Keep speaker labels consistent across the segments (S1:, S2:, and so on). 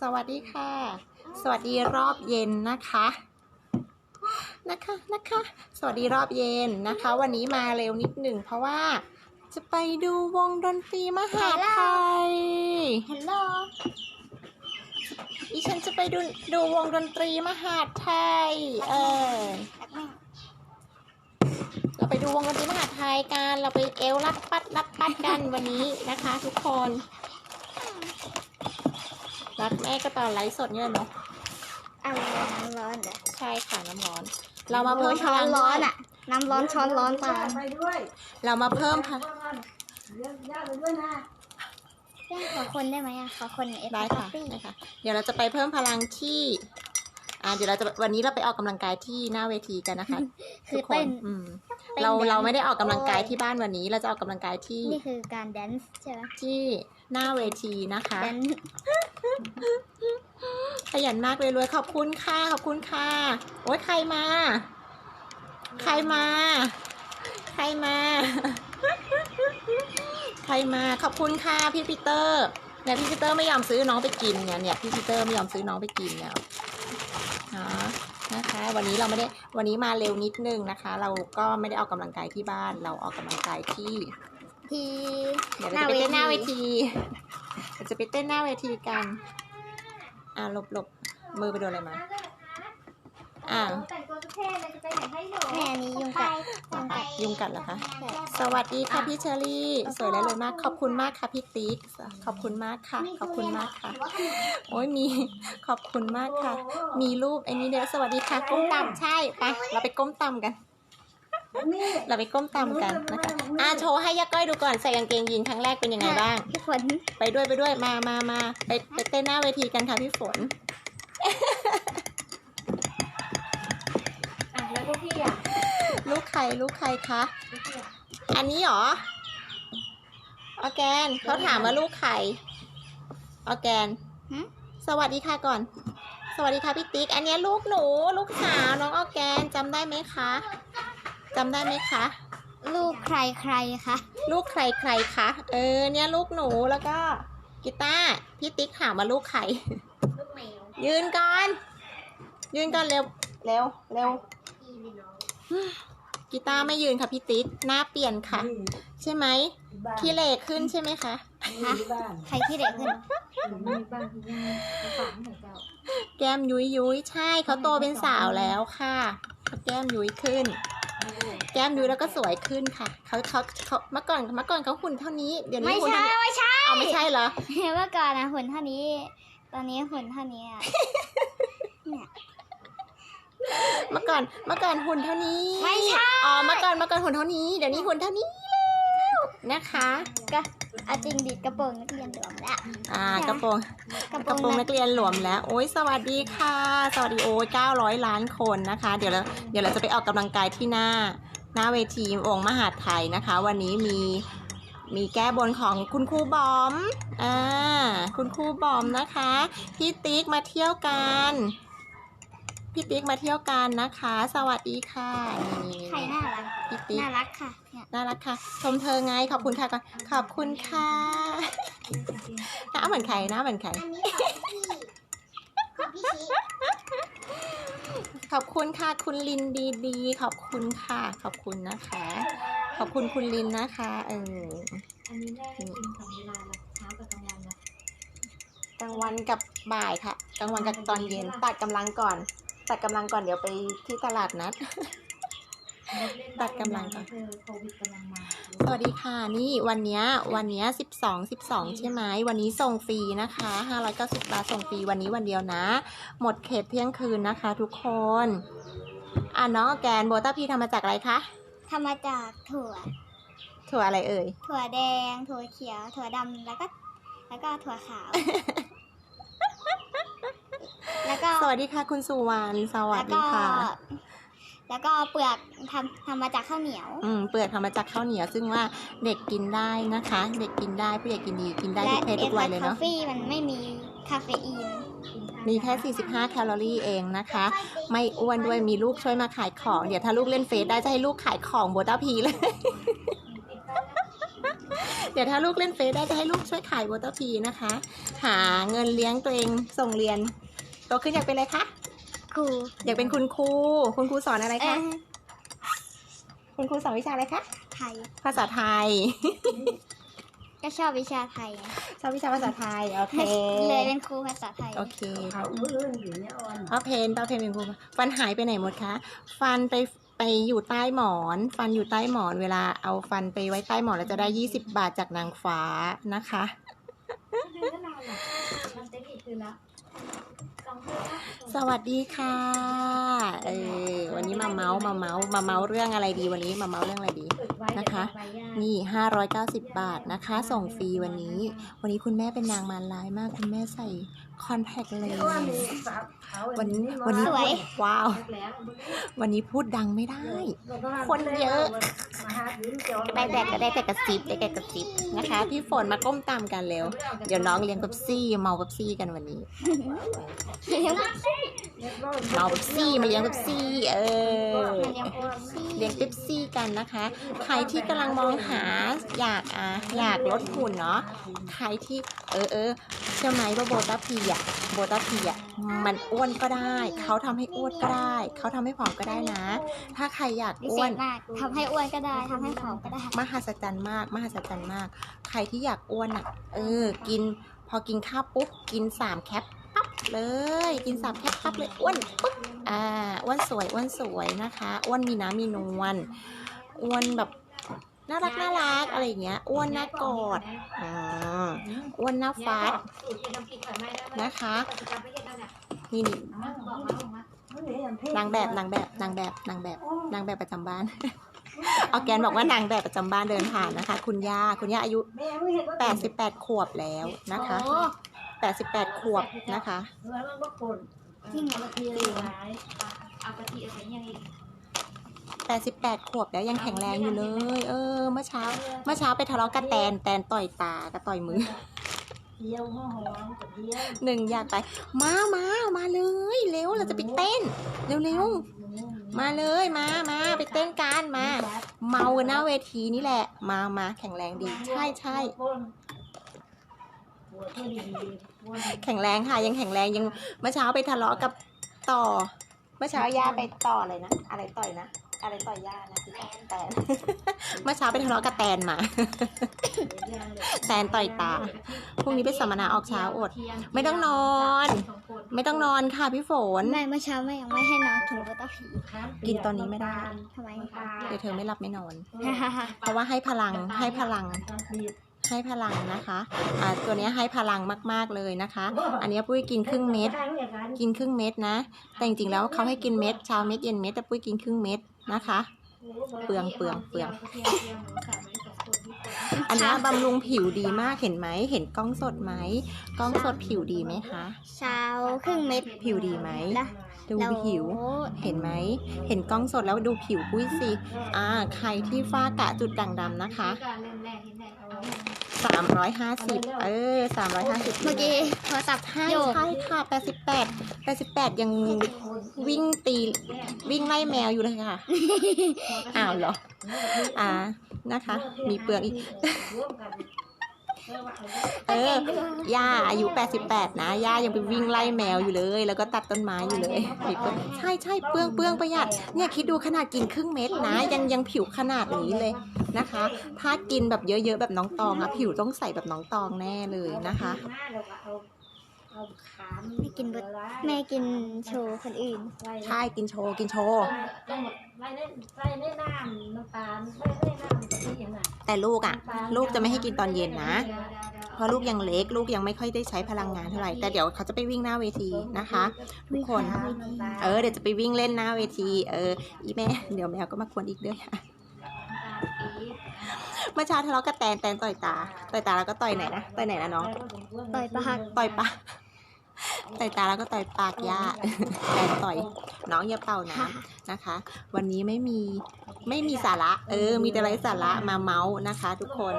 S1: สวัสดีค่ะ สวัสดีรอบเย็นนะคะ นะคะนะคะ สวัสดีรอบเย็นนะคะ วันนี้มาเร็วนิดหนึ่งเพราะว่าจะไปดูวงดนตรีมหาไทย
S2: ฮัลโหล
S1: ดิฉันจะไปดูดูวงดนตรีมหาไทย เออ
S2: รักแม่
S1: เราไปดูวงดนตรีมหาไทยกัน เราไปเอวรัดปัดรัดปัดกันวันนี้นะคะ ทุกคน รักแม่ก็ตอนไลฟ์สดเนี่ยเนาะ
S2: อะไรน้ำร้อนเหรอ
S1: ใช่ค่ะน้ำร้อน เรามาเพิ่มพ
S2: ช้อ
S1: ลั
S2: น
S1: ง
S2: ร้อน
S1: ด้วย
S2: อะ น้ำร้อนช้อนร้อนตาม
S3: ไปด้วย
S1: เรามาเพิ่มพลัง
S3: เรียกญาติไปด้วยนะ
S2: แม่ขอคนได้ไหมอะขอคนเอฟ
S1: ได้ค่ะ ได้ค่ะ เดี๋ยวเราจะไปเพิ่มพลังที่ อ่า เดี๋ยวเราจะวันนี้เราไปออกกำลังกายที่หน้าเวทีกันนะคะ
S2: คือ
S1: ทุกค
S2: เต้
S1: น
S2: น
S1: อืม
S2: ต้น
S1: เรา
S2: แดนซ์
S1: เราไม่ได้ออกกำลังกายที่บ้านวันนี้ เราจะออกกำลังกายที่
S2: นี่คือการแดนซ์ใช่ไหม
S1: ที่หน้าเวทีนะคะ
S2: แดนซ์
S1: ขยันมากเลยรวยขอบคุณค่ะขอบคุณค่ะโอ้ยใครมา ใครมา ใครมา ใครมาขอบคุณค่ะพี่ปีเตอร์เนี่ยพี่ปีเตอร์ไม่ยอมซื้อน้องไปกินเนี่ยเนี่ยพี่ปีเตอร์ไม่ยอมซื้อน้องไปกินเนี่ยนะนะคะ วันนี้เราไม่ได้วันนี้มาเร็วนิดนึงนะคะ เราก็ไม่ได้ออกกำลังกายที่บ้านเราออกกำลังกายที่
S2: ที่
S1: เดี๋ยวเราจะไปเต้นหน้าเวที จะไปเต้นหน้าเวทีกัน อ่าหลบหลบมือไปโดนอะไรมา อ่า
S3: แต่งตัวเท่เลยจะไปไหนให้หนู
S2: แม่อันนี้ยุงกัดยุงกัด
S1: ยุงกัดเหรอคะ สวัสดีค่ะพี่เชอรี่ สวยและเลยมาก ขอบคุณมากค่ะพี่ติ๊ก ขอบคุณมากค่ะ ขอบคุณมากค่ะ โอ้ยมี ขอบคุณมากค่ะ มีรูปไอ้นี้เดียวสวัสดีค่ะ ก้มต่ำใช่ ไป เราไปก้มต่ำกัน
S3: นี่
S1: เราไปก้มต่ำกันนะคะอ่าโชว์ให้ย่าก้อยดูก่อนใส่กางเกงยีนครั้งแรกเป็นยังไงบ้าง
S2: พี่ฝน
S1: ไปด้วยไปด้วยมามามาไปไปเต้นหน้าเวทีกันค่ะพี่ฝน
S3: อะแล้วพวกพี่อะ
S1: ลูกใครลูกใครคะอันนี้เหรอออร์แกนเขาถามว่าลูกใครออร์แกน
S2: หึ
S1: สวัสดีค่ะก่อน สวัสดีค่ะพี่ติ๊ก อันเนี้ยลูกหนู ลูกสาวน้องออร์แกนจำได้ไหมคะ จำได้ไหมคะ
S2: ลูกใครใครคะ
S1: ลูกใครใครคะเออเนี่ยลูกหนูแล้วก็กีตาร์พี่ติ๊กถามว่าลูกใคร
S2: ลูกแมว
S1: ยืนก่อน ยืนก่อนเร็วเร็วเร็วกีตาร์ไม่ยืนค่ะพี่ติ๊กหน้าเปลี่ยนค่ะ ใช่ไหม
S3: บ้าน
S1: ขี้เหร่ขึ้นใช่ไหมคะ
S3: ที่บ้าน
S2: ใครที่เด็กขึ้น
S3: มีบ้านที่นี่เขาฝังเหมือนเจ้า
S1: แก้มยุ้ยยุ้ยใช่เขาโตเป็นสาวแล้วค่ะเขาแก้มยุ้ยขึ้น แก้มยุ้ยแล้วก็สวยขึ้นค่ะเขาเขาเขาเมื่อก่อนเมื่อก่อนเขาหุ่นเท่านี้เดี๋ยวนี้
S2: ไม่
S1: หุ่น
S2: ใช่
S1: เท่านี้
S2: ไม่ใช่
S1: เอาไม่ใช่เหรอ
S2: เมื่อก่อนนะหุ่นเท่านี้ ตอนนี้หุ่นเท่านี้อะเนี่ย
S1: เมื่อก่อนเมื่อก่อนหุ่นเท่านี้
S2: ไม่ใช่
S1: อ๋อเมื่อก่อนเมื่อก่อนหุ่นเท่านี้เดี๋ยวนี้หุ่นเท่านี้แล้ว นะคะ
S2: ก็เอาจริงดิกระโปรงนักเรียนหลวมแล้ว
S1: อ่ากระโปรง
S2: กระ
S1: กระโปรง
S2: นั
S1: นักเรียนหลวมแล้วโอ้ยสวัสดีค่ะ สวัสดีโอ้ย900ล้านคนนะคะ เดี๋ยวเราเดี๋ยวเราจะไปออกกำลังกายที่หน้า หน้าเวทีองค์มหาดไทยนะคะ วันนี้มีมีแก้บนของคุณครูบอมอ่าคุณครูบอมนะคะ พี่ติ๊กมาเที่ยวกัน พี่ติ๊กมาเที่ยวกันนะคะ สวัสดีค่ะนี่
S2: ใครน่ารัก
S1: พี่ติ๊ก
S2: น่ารักค่ะเนี่ย
S1: น่ารักค่ะ ชมเธอไงขอบคุณค่ะก่อนขอบคุณค่ะหน้าเหมือนใครหน้าเหมือนใคร
S2: อันนี้ของพี่ของพี่ชิ
S1: ขอบคุณค่ะ คุณลินดีดีๆขอบคุณค่ะ ขอบคุณนะคะ ขอบคุณคุณลินนะคะเออ
S3: อันนี้แม่ให้กินสองเวลาละเช้ากับกลางวันละ
S1: กลางวันกับบ่ายค่ะกลางวันกับตอนเย็นตัดกำลังก่อน ตัดกำลังก่อนเดี๋ยวไปที่ตลาดนัด ตัดกำลังก่อน
S3: เธอโควิดกำลังมา
S1: สวัสดีค่ะ นี่วันเนี้ยวันเนี้ยสิบสองสิบสองใช่ไหมวันนี้ส่งฟรีนะคะห้าร้อยเก้าสิบบาทส่งฟรีวันนี้วันเดียวนะ หมดเขตเที่ยงคืนนะคะ ทุกคนอะน้องออร์แกนโบต้าพีทำมาจากอะไรคะ
S2: ทำมาจากถั่ว
S1: ถั่วอะไรเอ่ย
S2: ถั่วแดง ถั่วเขียว ถั่วดำแล้วก็ แล้วก็ถั่วขาว แล้วก็
S1: สวัสดีค่ะคุณสุวรรณสวัส
S2: แล้ว
S1: ดี
S2: ก็
S1: ค่ะ
S2: แล้วก็เปลือกทำทำมาจากข้าวเหนียว
S1: อืมเปลือกทำมาจากข้าวเหนียว ซึ่งว่าเด็กกินได้นะคะ เด็กกินได้ผู้ใหญ่กินดีกินได้
S2: และ
S1: ทุกเพศทุกวัยเลย
S2: คา
S1: เนาะ
S2: เฟ่มันไม่มีคาเฟอีน
S1: มีแค่ 45 แคลอรี่เองนะคะ ไม่อ้วนด้วย มีลูกช่วยมาขายของ เดี๋ยวถ้าลูกเล่นเฟซได้จะให้ลูกขายของโบต้าพีเลย เดี๋ยวถ้าลูกเล่นเฟซได้จะให้ลูกช่วยขายโบตพีนะคะ หาเงินเลี้ยงตัวเองส่งเรียน โตขึ้นอยากเป็นอะไรคะ
S2: ครู
S1: อยากเป็นคุณครู คุณครูสอนอะไร
S2: เอ่
S1: คะ
S2: อ
S1: คุณครูสอนวิชาอะไรคะ
S2: ไทย
S1: ภาษาไทย
S2: ก็ชอบวิชาไทยไง
S1: ชอบวิชาภาษาไทย โอเค
S2: เลยเป็นครูภาษาไทย
S1: โอเค
S4: เขามืออื่นอยู่เนี่ยอ่อน
S1: ป้าเพนป้าเพนเป็นครู ฟันหายไปไหนหมดคะ ฟันไปไปอยู่ใต้หมอน ฟันอยู่ใต้หมอน เวลาเอาฟันไปไว้ใต้หมอนแล้วจะได้20บาทจากนางฟ้านะคะ
S3: ส
S1: วัสดีค่ะ เออวันนี้มาเมาส์มาเมาส์มาเมาส์เรื่องอะไรดีวันนี้มาเมาส์เรื่องอะไรดีนะคะ
S3: นี่ห้าร้อยเก้า
S1: สิบบาทนะคะ ส่งฟรีวันนี้ วันนี้คุณแม่เป็นนางมารร้ายมากคุณแม่ใส่ คอนแทคเลน
S4: อ้อน
S1: ส์
S4: นี่สาวเขา
S1: วันนี้วันนี้
S2: สวย
S1: ว้าว
S3: แล้ว
S1: วันนี้พูดดังไม่ได้ คนเยอะ
S4: มาหาลิ้นจอ
S1: ได้แต่ก็ได้แต่กระซิบได้แต่กระซิบนะคะ พี่ฝนมาก้มตามกันเร็ว เดี๋ยวน้องเลี้ยงกับซี่ เมากับซี่กันวันนี้เมากับซี่มาเลี้ยงกับซี่ เออเลี้ยงปิ๊บซี่กันนะคะ ใครที่กำลังมองหาอยากอะอยากลดหุ่นเนาะใครที่เออเออเชื่อไหมว่าโบตาพีอะโบตาพีอะมันอ้วนก็ได้ เขาทำให้อ้วนก็ได้ เขาทำให้ผอมก็ได้นะ ถ้าใครอยาก
S2: วิ
S1: อ้
S2: เศ
S1: วน
S2: ษมากทำให้อ้วนก็ได้ทำให้ผอมก็ได้
S1: มหัศจรรย์มาก มหัศจรรย์มาก ใครที่อยากอ้วนอะ เออ กิน พอกินข้าวปุ๊บ กินสามแคปปั๊บเลย กินสามแคปปั๊บเลย อ้วนปุ๊บ อ่า อ้วนสวย อ้วนสวยนะคะ อ้วนมีน้ำมีนวล อ้วนแบบ น่ารักน่ารักอะไรอย่างเงี้ยอ้วนน่ากอดอ่าอ้วนหน้าฟาด
S3: สูตรที่ทำผิดก่อนไหมได้ไหม
S1: นะคะ
S3: ปฏิบัติไม่เห็นแล้วเนี่ย
S1: นี่นี่
S3: เอามาบอกมาบอกมา
S1: นางแบบนางแบบนางแบบนางแบบนางแบบประจำบ้านออร์แกนบอกว่านางแบบประจำบ้านเดินผ่านนะคะ คุณย่าคุณย่าอายุ
S4: แม่ไม่เห็นว่า
S1: 88 ขวบแล้วนะคะ
S2: โอ้
S1: 88 ขวบนะคะ
S4: เมื่อมันก็คน
S2: จริงเหรอ
S4: ทีไรหลาย
S3: เอากะทิอะไรอย่าง อีก
S1: 88ขวบแล้วยังแข็งแรงอยู่เลย เออ เมื่อเช้า เมื่อเช้าไปทะเลาะกับแตน แตนต่อยตากับต่อยมือ
S4: เที่ยวห้องหอมกับเที่ยว
S1: หนึ่งอยากไป มามามาเลย เร็ว เราจะไปเต้น เร็วเร็วๆมาเลยมามาไปเต้นกันมา เมากันหน้าเวทีนี่แหละ มามาแข็งแรงดี ใช่ใช่
S4: หัวเพื่อดีหัว
S1: แข็งแรงค่ะยังแข็งแรงยังเมื่อเช้าไปทะเลาะกับต่อ เมื่อเช้าย่าไปต่ออะไรนะ อะไรต่อยนะ อะไรต่อยย่านะแตนเมื่อเช้าไปทะเลาะกับแตนมา แตนต่อยตา พรุ่งนี้ไปสัมมนาออกเช้าอด ไม่ต้องนอน ไม่ต้องนอนค่ะพี่ฝน
S2: แม่เมื่อเช้าแม่ยังไม่ให้นอนถึงโบตาผี
S1: กินตอนนี้ไม่ได้
S2: ทำไม
S1: เดี๋ยวเธอไม่หลับไม่นอน
S2: ฮ่าฮ่าฮ่า
S1: เพราะว่าให้พลังให้พลังให้พลังนะคะ อ่า ตัวเนี้ยให้พลังมาก ๆ เลยนะคะ อันเนี้ยปุ้ยกินครึ่งเม็ด กินครึ่งเม็ดนะ แต่จริงๆแล้วเขาให้กินเม็ด เช้าเม็ดเย็นเม็ด แต่ปุ้ยกินครึ่งเม็ด นะคะ เปลืองเปลืองเปลือง อันเนี้ยบำรุงผิวดีมากเห็นไหม เห็นกล้องสดไหม กล้องสดผิวดีไหมคะ
S2: เช้าครึ่งเม็ด
S1: ผิวดีไหม
S2: นะ
S1: ดู
S2: แล้ว
S1: ผิว เห็นไหม เห็นกล้องสดแล้วดูผิวปุ้ยสิ อ่า ใครที่ฝ้ากระจุดด่างดำนะคะ 350เออ350
S2: เมื่อกี้โทรศัพท์
S1: ใช่
S2: โยก
S1: ใช่ค่ะ88 88ยังวิ่งตีวิ่งไล่แมวอยู่เลยค่ะ อ้าวเหรอ อ่านะคะ มีเปลืองอีก เออย่าอายุ88 นะย่ายังไปวิ่งไล่แมวอยู่เลย แล้วก็ตัดต้นไม้อยู่เลยใช่ใช่เปลืองเปลืองประหยัดเนี่ยคิดดูขนาดกินครึ่งเม็ดนะ ยังยังผิวขนาดนี้เลยนะคะ ถ้ากินแบบเยอะๆแบบน้องตองอะผิวต้องใสแบบน้องตองแน่เลยนะคะ
S2: ไม่กินเบิดแม่กินโชว์คนอื่น
S1: ใช่กินโชว์กินโชว์
S4: ต้องไล่เล่นไล่เล่นน้ำน้ำตาลไล่เล่นน้ำกับที่ยังไง
S1: แต่ลูกอะลูกจะไม่ให้กินตอนเย็นนะ เพราะลูกยังเล็กลูกยังไม่ค่อยได้ใช้พลังงานเท่าไหร่แต่เดี๋ยวเขาจะไปวิ่งหน้าเวทีนะคะทุกคน เออเดี๋ยวจะไปวิ่งเล่นหน้าเวที เอออีแม่เดี๋ยวแมวก็มากวนอีกด้วยค่ะเมื่อเช้าทะเลาะกับแตนแตนต่อยตา ต่อยตาแล้วก็ต่อยไหนนะ ต่อยไหนนะน้อง
S2: ต่อยปาก
S1: ต่อยปาก ต่อยตาแล้วก็ต่อยปากย่าแตนต่อยน้องอย่าเป่าน้ำนะคะ วันนี้ไม่มีไม่มีสาระ เออ มีแต่ไรสาระมาเมาส์นะคะ ทุกคน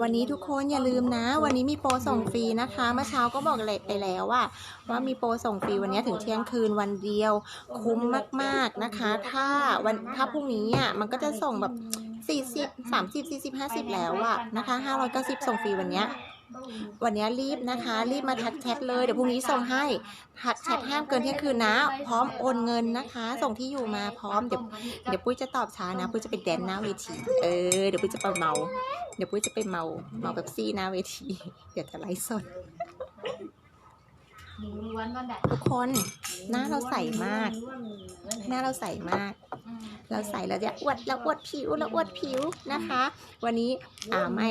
S1: วันนี้ทุกคนอย่าลืมนะ วันนี้มีโปรส่งฟรีนะคะเมื่อเช้าก็บอกเลยไปแล้วว่า ว่ามีโปรส่งฟรีวันนี้ถึงเที่ยงคืนวันเดียว คุ้มมากๆนะคะ ถ้าวันถ้าพรุ่งนี้อะมันก็จะส่งแบบสี่สิบสามสิบสี่สิบห้าสิบแล้วอะนะคะห้าร้อยเก้าสิบส่งฟรีวันเนี้ย วันนี้รีบนะคะ รีบมาทักแชทเลยเดี๋ยวพรุ่งนี้ส่งให้ทักแชทห้ามเกินเที่ยงคืนนะ พร้อมโอนเงินนะคะ ส่งที่อยู่มาพร้อมเดี๋ยวเดี๋ยวปุ้ยจะตอบช้านะปุ้ยจะไปแดนหน้าเวทีเออเดี๋ยวปุ้ยจะไปเมา เดี๋ยวปุ้ยจะไปเมาเมาแบบซี่หน้าเวทีเดี๋ยวจะไลฟ์สดทุกคนหน้าเราใสมาก หน้าเราใสมาก เราใสเราจะอวดเราอวดผิวเราอวดผิวนะคะ วันนี้อ่าไม่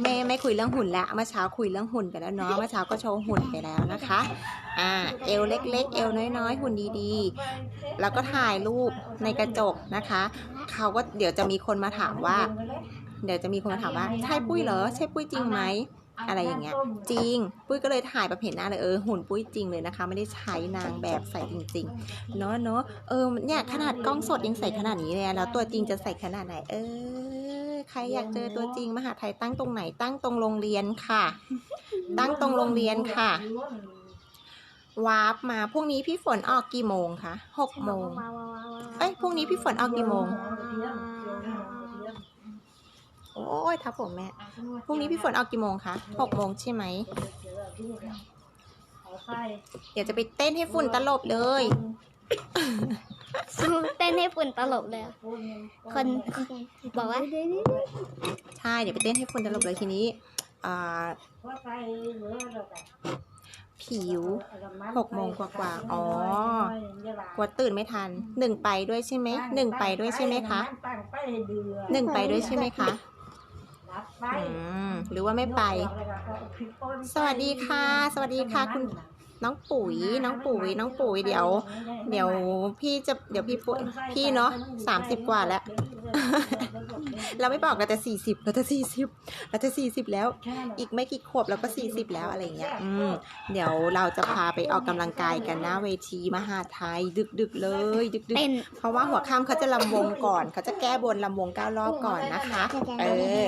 S1: ไม่ไม่คุยเรื่องหุ่นแล้วเมื่อเช้าคุยเรื่องหุ่นไปแล้วเนาะเมื่อเช้าก็โชว์หุ่นไปแล้วนะคะอ่าเอวเล็ก ๆ เอวน้อยๆ หุ่นดีๆ แล้วก็ถ่ายรูปในกระจกนะคะเขาก็เดี๋ยวจะมีคนมาถามว่า เดี๋ยวจะมีคนมาถามว่าใช่ปุ้ยเหรอใช่ปุ้ยจริงไหมอะไรอย่างเงี้ยจริง ปุ้ยก็เลยถ่ายแบบเห็นหน้าเลยเออหุ่นปุ้ยจริงเลยนะคะ ไม่ได้ใช้นางแบบใส่จริงๆเนาะเนาะเออเนี่ยขนาดกล้องสดยังใส่ขนาดนี้เลยแล้วตัวจริงจะใส่ขนาดไหนเออ ใครอยากเจอตัวจริงมหาไทยตั้งตรงไหนตั้งตรงโรงเรียนค่ะ ตั้งตรงโรงเรียนค่ะวาร์ปมาพรุ่งนี้พี่ฝนออกกี่โมงคะหกโมงเอ้ยพรุ่งนี้พี่ฝนออกกี่โมงโอ้ยทับผมแม่พรุ่งนี้พี่ฝนออกกี่โมงคะหกโมงใช่ไหมเดี๋ยวจะไปเต้นให้ฝุ่นตลบเลย
S2: เต้นให้ฝุ่นตลบเลยอะคนบอกว่า
S1: ใช่เดี๋ยวไปเต้นให้ฝุ่นตลบเลยทีนี้อ่าผิวหกโมงกว่าๆอ๋อกลัวตื่นไม่ทันหนึ่งไปด้วยใช่ไหมหนึ่งไปด้วยใช่ไหมคะหนึ่งไปด้วยใช่ไหมคะหรือว่าไม่ไป สวัสดีค่ะ สวัสดีค่ะคุณ น้องปุ๋ย น้องปุ๋ย น้องปุ๋ย เดี๋ยว เดี๋ยวพี่จะ เดี๋ยวพี่ปุ๋ยพี่เนาะสามสิบกว่าแล้ว เราไม่บอกเราจะสี่สิบเราจะสี่สิบเราจะสี่สิบแล้ว อีกไม่กี่ขวบเราก็สี่สิบแล้วอะไรเงี้ย อืม เดี๋ยวเราจะพาไปออกกำลังกายกันหน้าเวทีมหาไทยดึกๆเลย ดึก
S2: เต้น
S1: ๆเพราะว่าหัวค่ำเขาจะลำวงก่อน เขาจะแก้บนลำวงเก้ารอบก่อนนะคะ เออ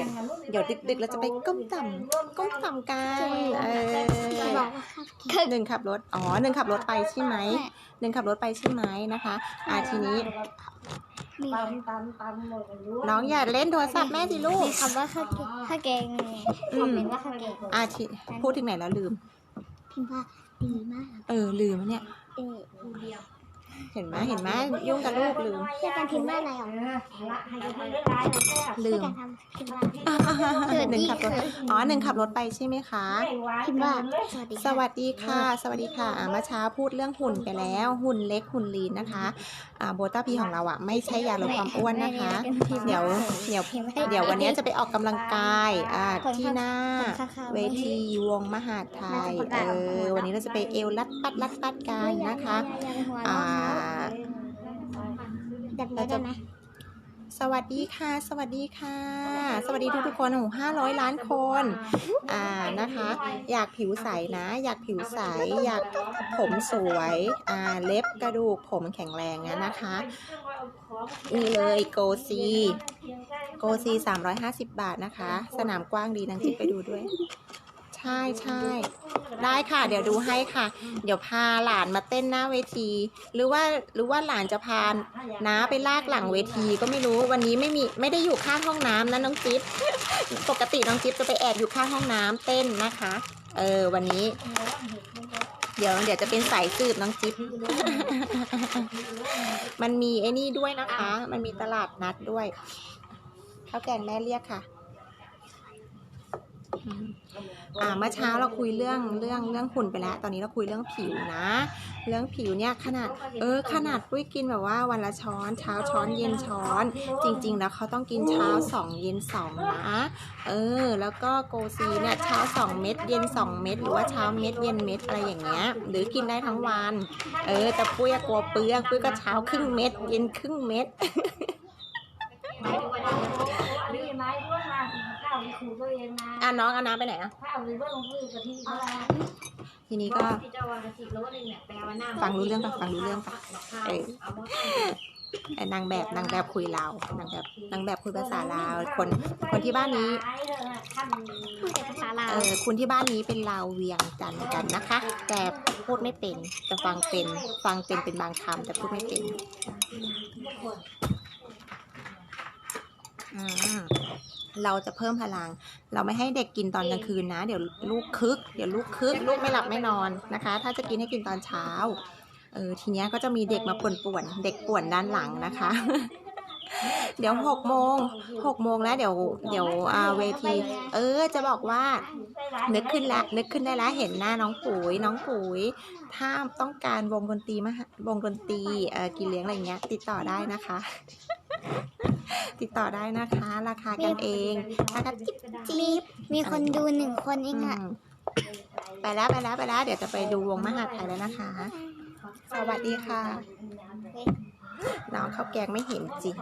S1: เดี๋ยวดึกๆเราจะไปก้มต่ำก้มต่ำกัน เออ หนึ่งขับรถ อ๋อหนึ่งขับรถไปใช่ไหมหนึ่งขับรถไปใช่ไหมนะคะอ่าทีนี้
S2: มี
S1: น้องอย่าเล่นโทรศัพท์แม่สิลูก
S2: มีคำว่าข้าวเกงข้าวเกงคอมเมนต์ว่าข้าวเกง
S1: อาทีพูดถึงไหนแล้วลืม
S2: พิมพ์ว่าดีมาก
S1: เออลืมแล้วเนี่ย
S2: เออ
S1: เห็นไหมเห็นไหมยุ่งกับลูกลืม
S2: ช่วยกันพิมพ์ว่าอะไรหรอ
S1: ลื
S2: ช่วย
S1: ม
S2: กันทำพิมพ์ว่าเกิด
S1: หนึ่ง
S2: ดี
S1: ขับรถ
S2: เกิด
S1: อ๋อหนึ่งขับรถไปใช่ไหมคะ
S2: พิมพ์ว่าสวัสดี
S1: สวัสดีค่ะ สวัสดีค่ะอ่าเมื่อเช้าพูดเรื่องหุ่นไปแล้ว หุ่นเล็กหุ่นลีนนะคะอ่าโบต้าพีของเราอะไม่ใช่ยาลดความอ้วนนะคะ เดี๋ยวเดี๋ยวเดี๋ยววันนี้จะไปออกกำลังกายอ่าที่หน้าเวทีวงมหาดไทย เออ วันนี้เราจะไปเอวลัดปัดลัดปัดกันนะคะ อ่า
S2: แบบนี้ได้ไหม
S1: สวัสดีค่ะ สวัสดีค่ะ สวัสดีทุกทุกๆคนโอ้ห้าร้อยล้านคน อ่านะคะ อยากผิวใสนะ อยากผิวใส อยากผมสวย อ่า เล็บกระดูกผมแข็งแรงนะนะคะ นี่เลยโกซีโกซีสามร้อยห้าสิบบาทนะคะ สนามกว้างดีนางจิ๊บไปดูด้วย ใช่ใช่ได้ค่ะ เดี๋ยวดูให้ค่ะ เดี๋ยวพาหลานมาเต้นหน้าเวที หรือว่าหรือว่าหลานจะพาน้าไปลากหลังเวทีก็ไม่รู้วันนี้ไม่มีไม่ได้อยู่ข้างห้องน้ำนะน้องจิ๊บปกติน้องจิ๊บจะไปแอบอยู่ข้างห้องน้ำเต้นนะคะ เออวันนี้ เดี๋ยวเดี๋ยวจะเป็นสายสืบน้องจิ๊บมันมีไอ้นี่ด้วยนะคะ มันมีตลาดนัดด้วยข้าวแกงแม่เรียกค่ะ อ่าเมื่อเช้าเราคุยเรื่องเรื่องเรื่องหุ่นไปแล้ว ตอนนี้เราคุยเรื่องผิวนะ เรื่องผิวเนี่ยขนาดเออขนาดปุ้ยกินแบบว่าวันละช้อนเช้าช้อนเย็นช้อน จริง ๆ แล้วเขาต้องกินเช้าสองเย็นสองนะเออแล้วก็โกซีเนี่ยเช้าสองเม็ดเย็นสองเม็ดหรือว่าเช้าเม็ดเย็นเม็ดอะไรอย่างเงี้ย หรือกินได้ทั้งวัน เออแต่ปุ้ยกลัวเปลืองปุ้ยก็เช้าครึ่งเม็ดเย็นครึ่งเม็ด
S4: ข้าวที่ครูตัวเองนะ
S1: อะน้องเอาน้ำไปไหนอะ
S4: ข้าวหรือว่าลงมือกะทิเขาละ
S1: ทีนี้ก็
S4: ที่เจ้าวางกะทิโลนึงเนี่ยแปลว่าน้ำ
S1: ฟังรู้เรื่องก่อนฟังรู้เรื่องก่อนเออไอ้นางแบบนางแบบคุยลาวนางแบบนางแบบคุยภาษาลาว คนคนที่บ้านนี้
S2: พูดแต่ภาษาลาว
S1: เออคุณที่บ้านนี้เป็นลาวเวียงจันทร์กันนะคะ แต่พูดไม่เป็นแต่ฟังเป็นฟังเป็นเป็นบางคำแต่พูดไม่เป็นอืม เราจะเพิ่มพลัง เราไม่ให้เด็กกินตอนกลางคืนนะ เดี๋ยวลูกคึก เดี๋ยวลูกคึก ลูกไม่หลับไม่นอนนะคะ ถ้าจะกินให้กินตอนเช้า เออ ทีเนี้ยก็จะมีเด็กมาป่วนๆ เด็กป่วนด้านหลังนะคะ เดี๋ยวหกโมงหกโมงแล้วเดี๋ยว เดี๋ยวอ่าเวที เออ จะบอกว่า นึกขึ้นละ นึกขึ้นได้แล้วเห็นหน้าน้องปุ๋ย น้องปุ๋ย ถ้าต้องการวงดนตรีมาวงดนตรี เอ่อกินเลี้ยงอะไรเงี้ย ติดต่อได้นะคะ ติดต่อได้นะคะ ราคากันเองราคาจิ๊บจิ๊บ
S2: มีคนดูหนึ่งคนเอง
S1: อื
S2: อะ
S1: มไปแล้วไปแล้วไปแล้วเดี๋ยวจะไปดูวงมหาไทยแล้วนะคะ สวัสดีค่ะ น้องข้าวแกงไม่เห็นจริง